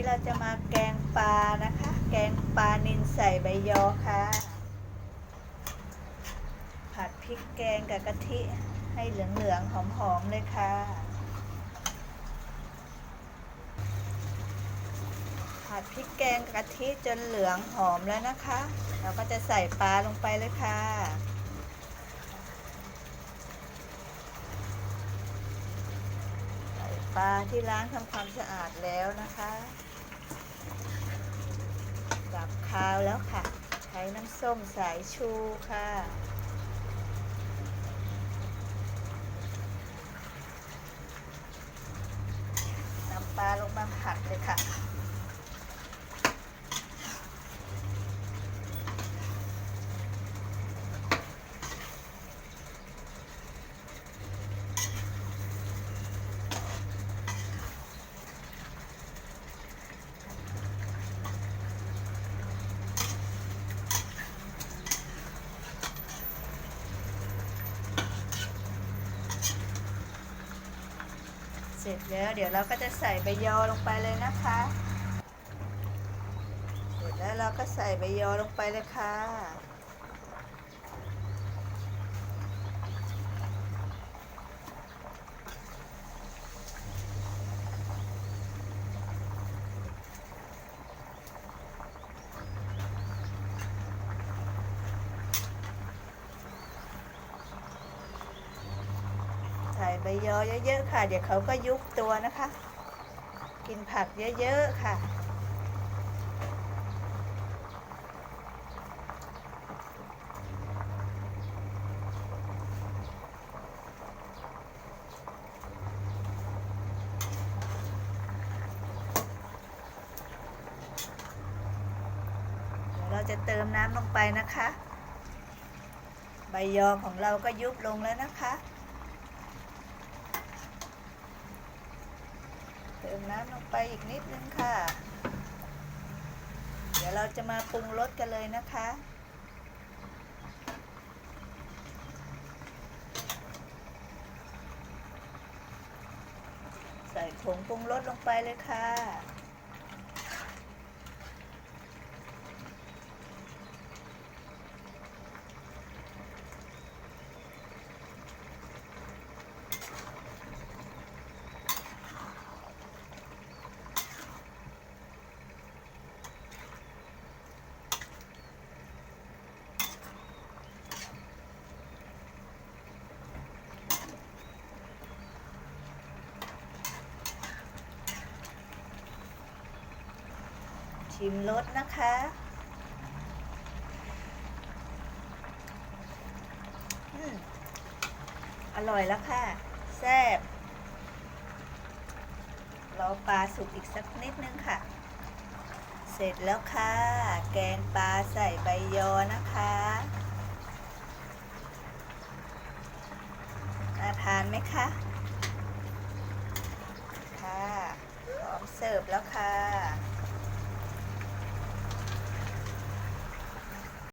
นี้เราจะมาแกงปลานะคะ แกงปลานินใส่ใบยอค่ะ ผัดพริกแกงกับกะทิให้เหลืองๆหอมๆเลยค่ะ ผัดพริกแกงกับกะทิจนเหลืองหอมแล้วนะคะ เราก็จะใส่ปลาลงไปเลยค่ะปลาที่ล้างทำความสะอาดแล้วนะคะ ดับคาวแล้วค่ะ ใช้น้ำส้มสายชูค่ะ น้ำปลาลงมาผัดเลยค่ะ ร็จแล้วเดี๋ยวเราก็จะใส่ใบยอลงไปเลยนะคะ เสร็จแล้วเราก็ใส่ใบยอลงไปเลยค่ะ ใบยอเยอะๆค่ะ เดี๋ยวเขาก็ยุบตัวนะคะ กินผักเยอะๆค่ะ เราจะเติมน้ำลงไปนะคะ ใบยอของเราก็ยุบลงแล้วนะคะ เติมน้ำลงไปอีกนิดนึงค่ะ เดี๋ยวเราจะมาปรุงรสกันเลยนะคะ ใส่ผงปรุงรสลงไปเลยค่ะ ชิมรสนะคะอืมอร่อยแล้วค่ะ แซ่บรอปลาสุกอีกสักนิดนึงค่ะ เสร็จแล้วค่ะ แกงปลาใส่ใบยอนะคะน่าทานไหมคะ ค่ะ พร้อมเสิร์ฟแล้วค่ะ